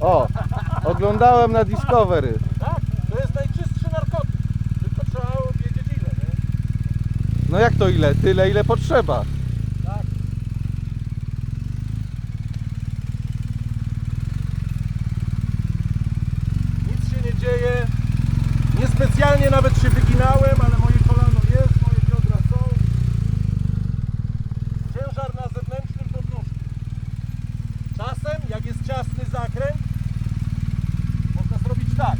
O, oglądałem na Discovery. Tak, to jest najczystszy narkotyk. Tylko trzeba wiedzieć ile, nie? No jak to ile? Tyle ile potrzeba. Tak. Nic się nie dzieje. Niespecjalnie nawet się wyginałem, ale moje kolano jest, moje biodra są. Ciężar na zewnętrznym podnóżku. Czasem, jak jest ciasny zakręt, można zrobić tak.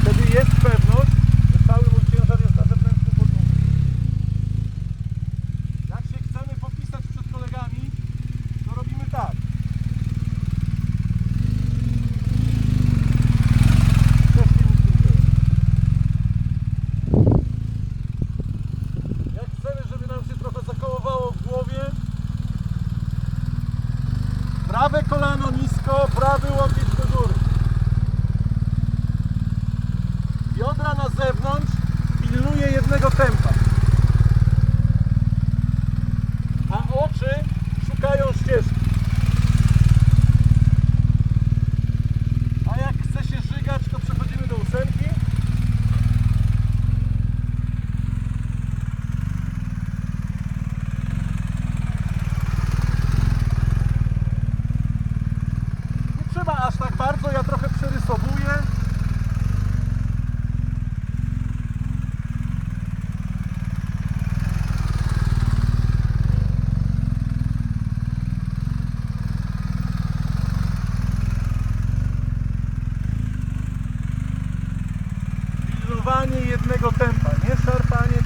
Wtedy jest pewność, że cały mój ciężar jest na zewnętrznym podnóżku. Jak się chcemy popisać przed kolegami, to robimy tak. Też się nic nie dzieje. Jak chcemy, żeby nam się trochę zakołowało w głowie, prawe kolano nisko, prawy łokieć do góry. Biodra na zewnątrz pilnuje jednego tempa. trzyma aż tak bardzo, ja trochę przerysowuję. Pilnowanie jednego tempa, nie szarpanie